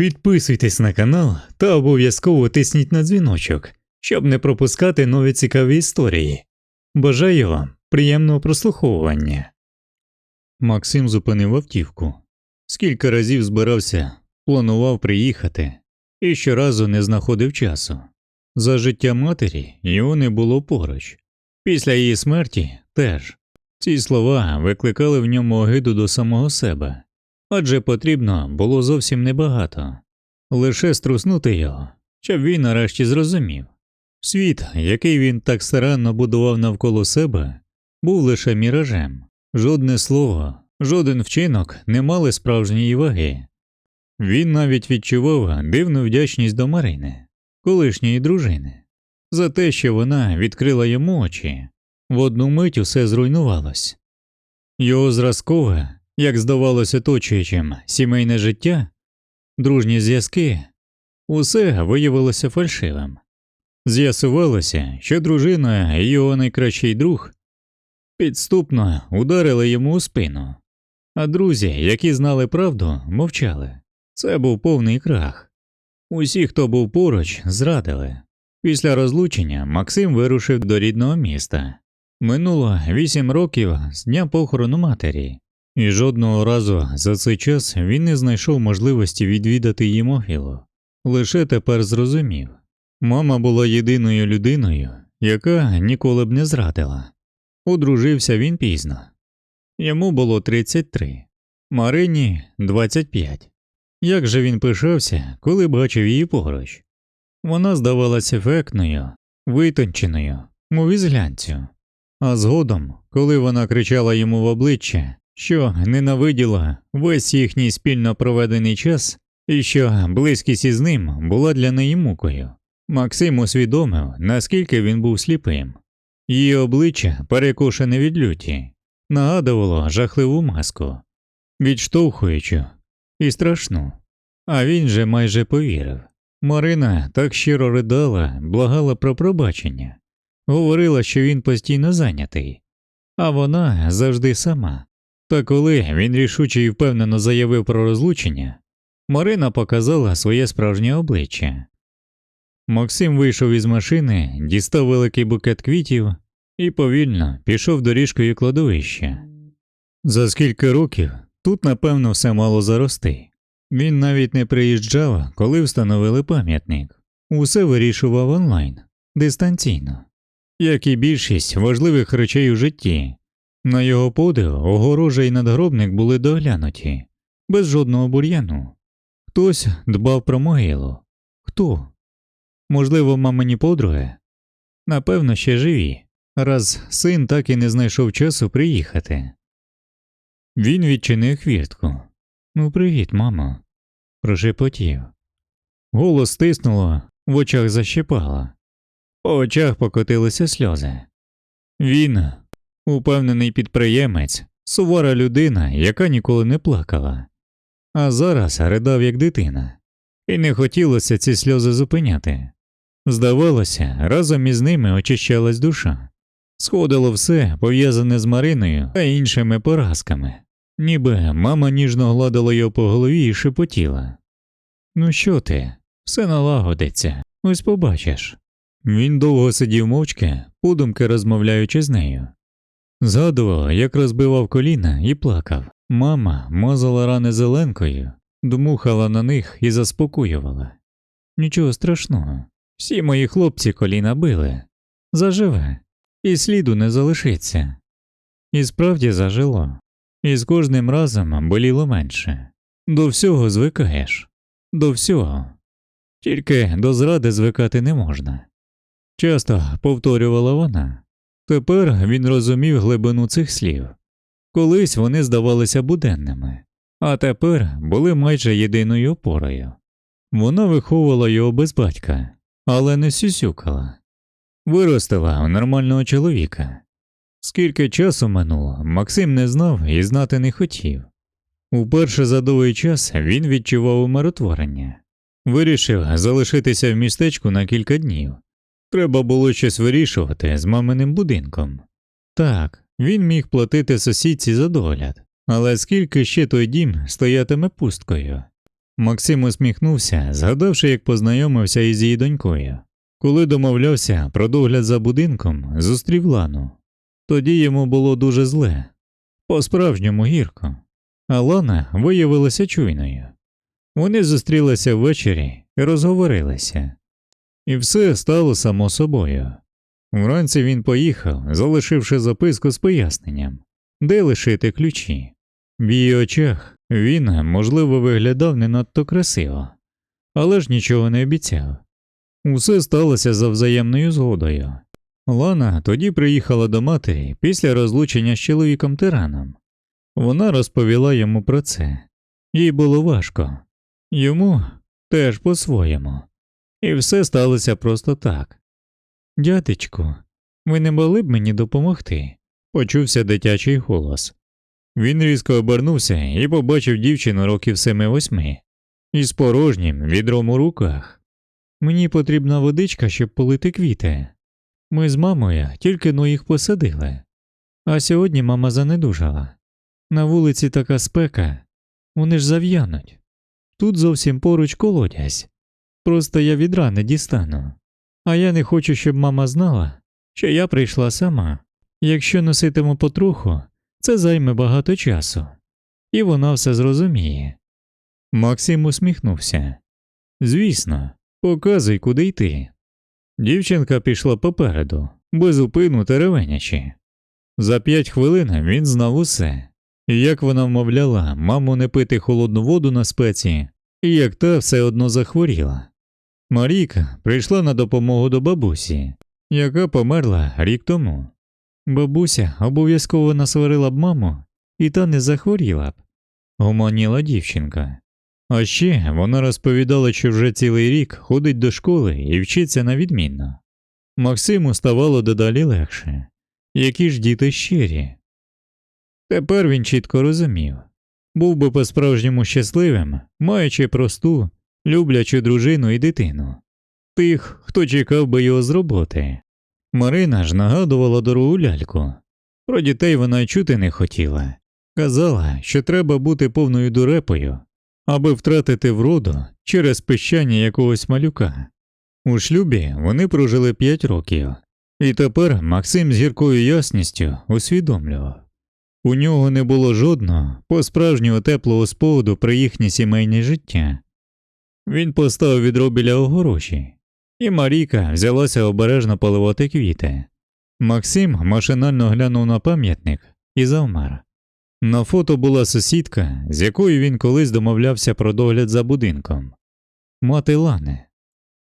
Підписуйтесь на канал та обов'язково тисніть на дзвіночок, щоб не пропускати нові цікаві історії. Бажаю вам приємного прослуховування. Максим зупинив автівку. Скільки разів збирався, планував приїхати і щоразу не знаходив часу. За життя матері його не було поруч. Після її смерті теж. Ці слова викликали в ньому огиду до самого себе, адже потрібно було зовсім небагато лише струснути його, щоб він нарешті зрозумів. Світ, який він так старанно будував навколо себе, був лише міражем, жодне слово, жоден вчинок не мали справжньої ваги. Він навіть відчував дивну вдячність до Марини, колишньої дружини, за те, що вона відкрила йому очі, в одну мить усе зруйнувалось. Його зразкове, як здавалося оточуючим, сімейне життя, дружні зв'язки, усе виявилося фальшивим. З'ясувалося, що дружина і його найкращий друг підступно ударили йому у спину, а друзі, які знали правду, мовчали. Це був повний крах. Усі, хто був поруч, зрадили. Після розлучення Максим вирушив до рідного міста. Минуло вісім років з дня похорону матері, і жодного разу за цей час він не знайшов можливості відвідати її могилу. Лише тепер зрозумів мама була єдиною людиною, яка ніколи б не зрадила. Одружився він пізно. Йому було 33, Марині 25. Як же він пишався, коли бачив її поруч? Вона здавалася ефектною, витонченою, мов із глянцю. А згодом, коли вона кричала йому в обличчя, що ненавиділа весь їхній спільно проведений час і що близькість із ним була для неї мукою, Максим усвідомив, наскільки він був сліпим. Її обличчя, перекошене від люті, нагадувало жахливу маску, відштовхуючу і страшну. А він же майже повірив. Марина так щиро ридала, благала про пробачення, говорила, що він постійно зайнятий, а вона завжди сама. Та коли він рішуче і впевнено заявив про розлучення, Марина показала своє справжнє обличчя. Максим вийшов із машини, дістав великий букет квітів і повільно пішов доріжкою кладовища. За скільки років тут, напевно, все мало зарости. Він навіть не приїжджав, коли встановили пам'ятник, усе вирішував онлайн, дистанційно, як і більшість важливих речей у житті. На його подив огорожа і надгробник були доглянуті, без жодного бур'яну. Хтось дбав про могилу. Хто? Можливо, мамині подруги? Напевно, ще живі, раз син так і не знайшов часу приїхати. Він відчинив хвіртку. Ну, привіт, мамо, прошепотів. Голос стиснуло, в очах защипало, по очах покотилися сльози. Він, упевнений підприємець, сувора людина, яка ніколи не плакала, а зараз ридав як дитина, і не хотілося ці сльози зупиняти. Здавалося, разом із ними очищалась душа, сходило все пов'язане з Мариною та іншими поразками, ніби мама ніжно гладила його по голові і шепотіла. Ну що ти, все налагодиться, ось побачиш. Він довго сидів мовчки, подумки розмовляючи з нею. Згадував, як розбивав коліна і плакав. Мама мазала рани зеленкою, дмухала на них і заспокоювала. Нічого страшного, всі мої хлопці коліна били. Заживе, і сліду не залишиться. І справді зажило, і з кожним разом боліло менше. До всього звикаєш, до всього. Тільки до зради звикати не можна. Часто повторювала вона. Тепер він розумів глибину цих слів. Колись вони здавалися буденними, а тепер були майже єдиною опорою. Вона виховувала його без батька, але не сюсюкала, виростила у нормального чоловіка. Скільки часу минуло, Максим не знав і знати не хотів. Уперше за довгий час він відчував умиротворення, вирішив залишитися в містечку на кілька днів. Треба було щось вирішувати з маминим будинком. Так, він міг платити сусідці за догляд, але скільки ще той дім стоятиме пусткою? Максим усміхнувся, згадавши, як познайомився із її донькою. Коли домовлявся про догляд за будинком, зустрів Лану. Тоді йому було дуже зле, по-справжньому гірко, а Лана виявилася чуйною. Вони зустрілися ввечері і розговорилися, і все стало само собою. Вранці він поїхав, залишивши записку з поясненням, де лишити ключі. В її очах він, можливо, виглядав не надто красиво, але ж нічого не обіцяв. Усе сталося за взаємною згодою. Лана тоді приїхала до матері після розлучення з чоловіком тираном. Вона розповіла йому про це. Їй було важко, йому теж по-своєму. І все сталося просто так. Дядечку, ви не могли б мені допомогти? почувся дитячий голос. Він різко обернувся і побачив дівчину років семи-восьми із порожнім відром у руках. Мені потрібна водичка, щоб полити квіти. Ми з мамою тільки но їх посадили. А сьогодні мама занедужала. На вулиці така спека, вони ж зав'януть. Тут зовсім поруч колодязь. Просто я відра не дістану. А я не хочу, щоб мама знала, що я прийшла сама. Якщо носитиму потроху, це займе багато часу, і вона все зрозуміє. Максим усміхнувся. Звісно, показуй, куди йти. Дівчинка пішла попереду, безупину теревенячи. За п'ять хвилин він знав усе, як вона вмовляла маму не пити холодну воду на спеці, і як та все одно захворіла. Марійка прийшла на допомогу до бабусі, яка померла рік тому. Бабуся обов'язково насварила б маму, і та не захворіла б, гомоніла дівчинка. А ще вона розповідала, що вже цілий рік ходить до школи і вчиться на відмінно. Максиму ставало дедалі легше. Які ж діти щирі. Тепер він чітко розумів був би по-справжньому щасливим, маючи просту, люблячу дружину і дитину, тих, хто чекав би його з роботи. Марина ж нагадувала дорогу ляльку. Про дітей вона чути не хотіла. Казала, що треба бути повною дурепою, аби втратити вроду через пищання якогось малюка. У шлюбі вони прожили п'ять років, і тепер Максим з гіркою ясністю усвідомлював у нього не було жодного по-справжнього теплого спогаду про їхнє сімейне життя. Він поставив відро біля огороші, і Марійка взялася обережно поливати квіти. Максим машинально глянув на пам'ятник і завмер. На фото була сусідка, з якою він колись домовлявся про догляд за будинком мати Лани.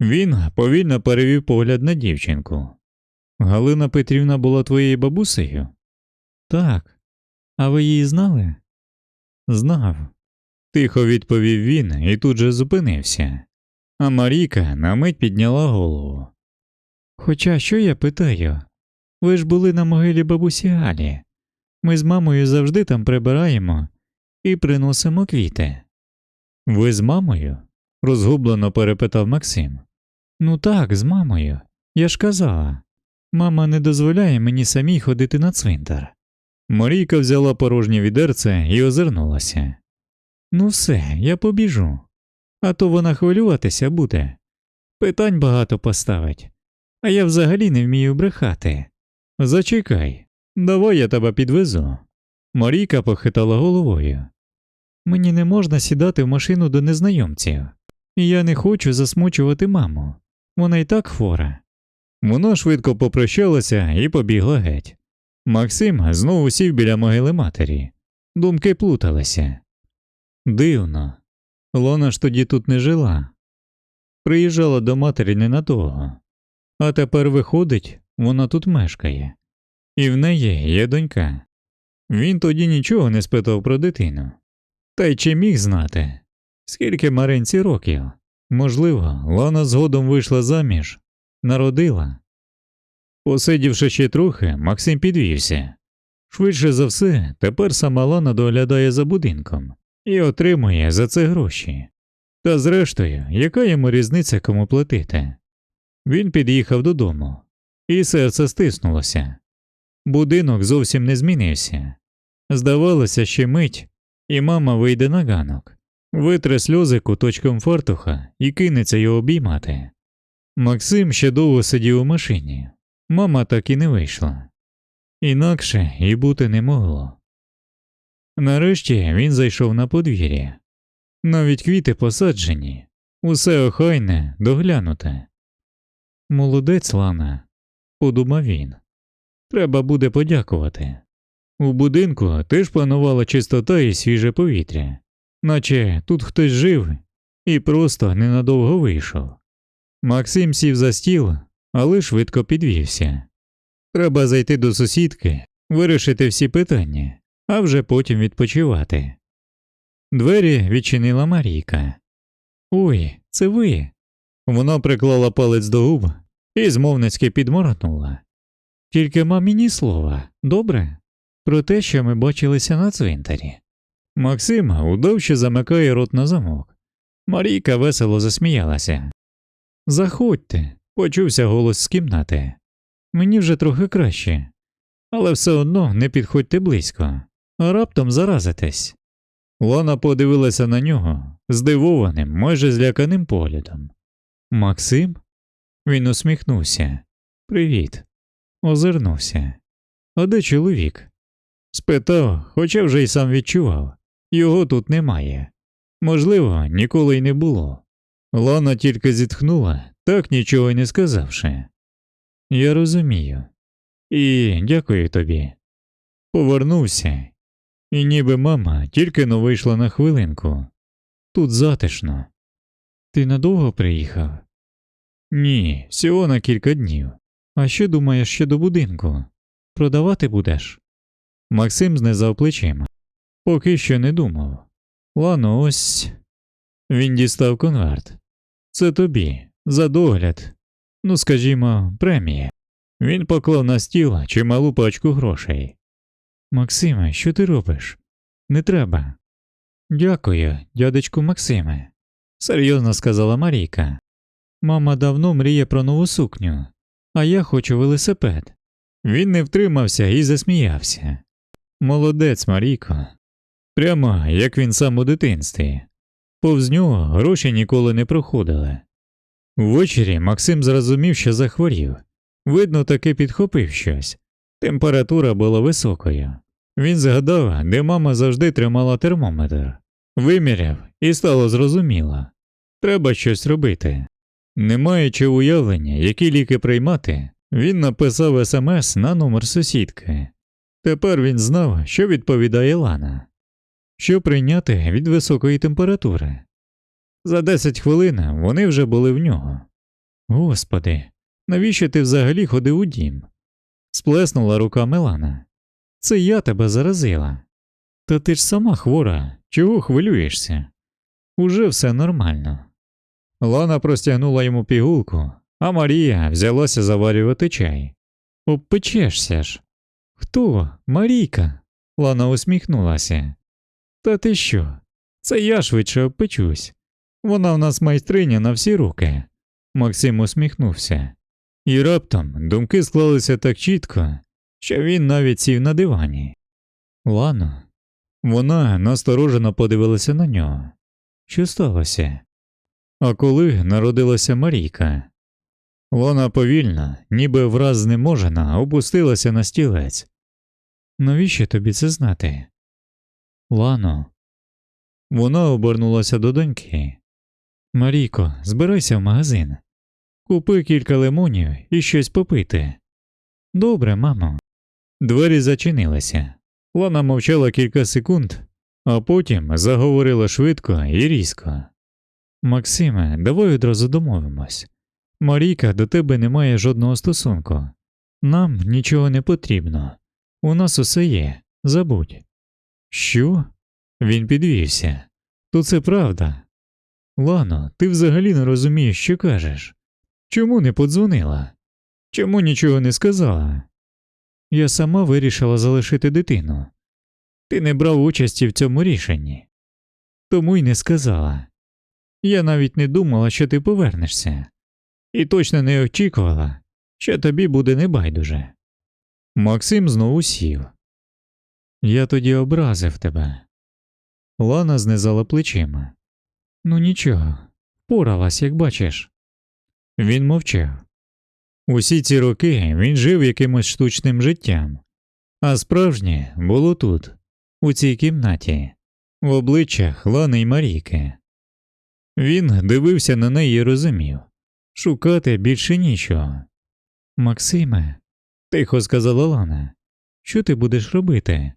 Він повільно перевів погляд на дівчинку. Галина Петрівна була твоєю бабусею? Так. А ви її знали? Знав. Тихо відповів він і тут же зупинився. А Марійка на мить підняла голову. Хоча що я питаю? Ви ж були на могилі бабусі Галі. Ми з мамою завжди там прибираємо і приносимо квіти. Ви з мамою? розгублено перепитав Максим. Ну так, з мамою. Я ж казала. Мама не дозволяє мені самій ходити на цвинтар. Марійка взяла порожнє відерце і озирнулася. Ну все, я побіжу, а то вона хвилюватися буде. Питань багато поставить, а я взагалі не вмію брехати. Зачекай, давай я тебе підвезу. Марійка похитала головою. Мені не можна сідати в машину до незнайомців, і я не хочу засмучувати маму. Вона й так хвора. Вона швидко попрощалася і побігла геть. Максим знову сів біля могили матері. Думки плуталися. Дивно, Лона ж тоді тут не жила. Приїжджала до матері ненадовго, а тепер виходить, вона тут мешкає, і в неї є донька. Він тоді нічого не спитав про дитину. Та й чи міг знати, скільки Маринці років? Можливо, Лана згодом вийшла заміж, народила. Посидівши ще трохи, Максим підвівся. Швидше за все, тепер сама Лана доглядає за будинком і отримує за це гроші. Та зрештою, яка йому різниця кому платити? Він під'їхав додому, і серце стиснулося. Будинок зовсім не змінився. Здавалося, ще мить, і мама вийде на ганок, витре сльози куточком фартуха і кинеться його обіймати. Максим ще довго сидів у машині. Мама так і не вийшла. Інакше і бути не могло. Нарешті він зайшов на подвір'я. Навіть квіти посаджені, усе охайне, доглянуте. Молодець Лана, подумав він. Треба буде подякувати. У будинку теж панувала чистота і свіже повітря, наче тут хтось жив і просто ненадовго вийшов. Максим сів за стіл, але швидко підвівся. Треба зайти до сусідки, вирішити всі питання, а вже потім відпочивати. Двері відчинила Марійка. Ой, це ви. Вона приклала палець до губ і змовницьки підморгнула. Тільки мамі ні слова, добре? Про те, що ми бачилися на цвинтарі. Максим удовше замикає рот на замок. Марійка весело засміялася. Заходьте, почувся голос з кімнати. Мені вже трохи краще, але все одно не підходьте близько, а раптом заразитесь. Лана подивилася на нього здивованим, майже зляканим поглядом. Максим? Він усміхнувся. Привіт. Озирнувся. А де чоловік? Спитав, хоча вже й сам відчував його тут немає. Можливо, ніколи й не було. Лана тільки зітхнула, так нічого й не сказавши. Я розумію. І дякую тобі. Повернувся, і ніби мама тільки но вийшла на хвилинку. Тут затишно. Ти надовго приїхав? Ні, всього на кілька днів. А що думаєш щодо будинку? Продавати будеш? Максим знизав плечима. Поки що не думав. Лано, ось. Він дістав конверт. Це тобі, за догляд. Ну, скажімо, премія. Він поклав на стіл чималу пачку грошей. Максиме, що ти робиш? Не треба. Дякую, дядечку Максиме, серйозно сказала Марійка. Мама давно мріє про нову сукню, а я хочу велосипед. Він не втримався і засміявся. Молодець, Марійко. Прямо як він сам у дитинстві. Повз нього гроші ніколи не проходили. Ввечері Максим зрозумів, що захворів. Видно, таки підхопив щось. Температура була високою. Він згадав, де мама завжди тримала термометр, виміряв і стало зрозуміло треба щось робити. Не маючи уявлення, які ліки приймати, він написав смс на номер сусідки. Тепер він знав, що відповідає Лана, що прийняти від високої температури. За 10 хвилин вони вже були в нього. Господи, навіщо ти взагалі ходив у дім? Сплеснула рука Мелана. Це я тебе заразила. Та ти ж сама хвора, чого хвилюєшся? Уже все нормально. Лана простягнула йому пігулку, а Марія взялася заварювати чай. Обпечешся ж. Хто? Марійка? Лана усміхнулася. Та ти що? Це я швидше обпечусь. Вона в нас майстриня на всі руки. Максим усміхнувся. І раптом думки склалися так чітко, що він навіть сів на дивані. Лано. Вона насторожено подивилася на нього. Що сталося? А коли народилася Марійка? Вона повільно, ніби враз знеможена, опустилася на стілець. Навіщо тобі це знати? Лано. Вона обернулася до доньки. Марійко, збирайся в магазин. Купи кілька лимонів і щось попити. Добре, мамо. Двері зачинилися. Лана мовчала кілька секунд, а потім заговорила швидко і різко. Максиме, давай одразу домовимось. Марійка до тебе не має жодного стосунку. Нам нічого не потрібно. У нас усе є, забудь. Що? Він підвівся. То це правда. Лано, ти взагалі не розумієш, що кажеш. Чому не подзвонила? Чому нічого не сказала? Я сама вирішила залишити дитину. Ти не брав участі в цьому рішенні, тому й не сказала. Я навіть не думала, що ти повернешся, і точно не очікувала, що тобі буде небайдуже. Максим знову сів. Я тоді образив тебе. Лана знизала плечима. Ну нічого, впоралась, як бачиш. Він мовчав. Усі ці роки він жив якимось штучним життям, а справжнє було тут, у цій кімнаті, в обличчях Лани й Марійки. Він дивився на неї і розумів шукати більше нічого. Максиме, тихо сказала Лана, що ти будеш робити?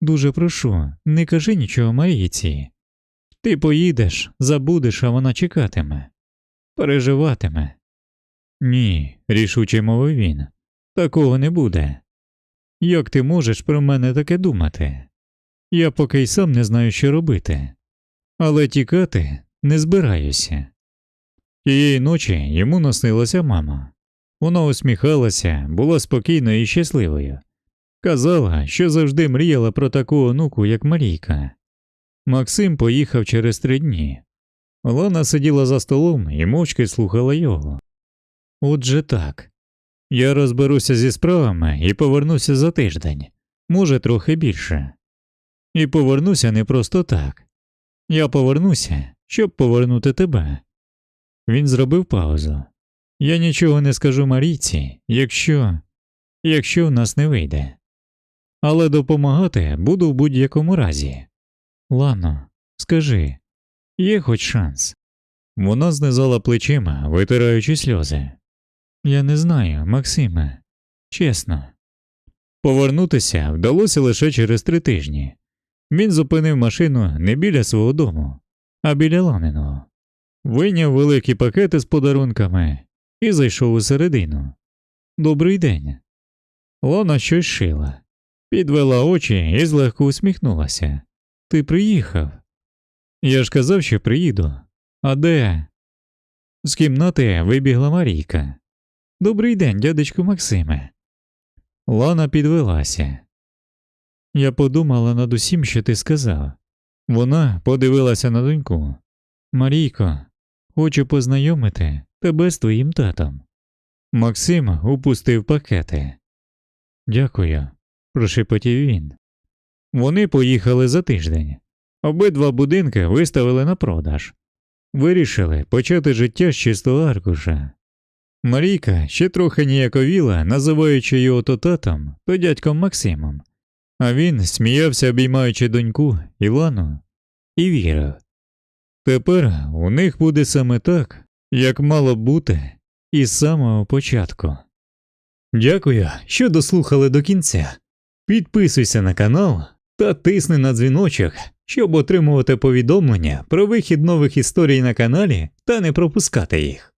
Дуже прошу, не кажи нічого Марійці. Ти поїдеш, забудеш, а вона чекатиме, переживатиме. Ні, рішуче мовив він. Такого не буде. Як ти можеш про мене таке думати? Я поки й сам не знаю, що робити, але тікати не збираюся. Тієї ночі йому наснилася мама. Вона усміхалася, була спокійною і щасливою. Казала, що завжди мріяла про таку онуку, як Марійка. Максим поїхав через три дні. Лана сиділа за столом і мовчки слухала його. Отже так. Я розберуся зі справами і повернуся за тиждень, може, трохи більше. І повернуся не просто так. Я повернуся, щоб повернути тебе. Він зробив паузу. Я нічого не скажу Марійці, якщо. якщо в нас не вийде. Але допомагати буду в будь-якому разі. Лано, скажи, є хоч шанс? Вона знизала плечима, витираючи сльози. Я не знаю, Максиме, чесно. Повернутися вдалося лише через три тижні. Він зупинив машину не біля свого дому, а біля Ланиного. Вийняв великі пакети з подарунками і зайшов усередину. Добрий день. Лана щось шила, підвела очі і злегко усміхнулася. Ти приїхав. Я ж казав, що приїду. А де? З кімнати вибігла Марійка. Добрий день, дядечку Максиме. Лана підвелася. Я подумала над усім, що ти сказав. Вона подивилася на доньку. Марійко, хочу познайомити тебе з твоїм татом. Максим упустив пакети. Дякую, прошепотів він. Вони поїхали за тиждень. Обидва будинки виставили на продаж. Вирішили почати життя з чистого аркуша. Марійка ще трохи ніяковіла, називаючи його то татом, то дядьком Максимом, а він сміявся, обіймаючи доньку Івану, і вірив. Тепер у них буде саме так, як мало бути із самого початку. Дякую, що дослухали до кінця. Підписуйся на канал та тисни на дзвіночок, щоб отримувати повідомлення про вихід нових історій на каналі та не пропускати їх.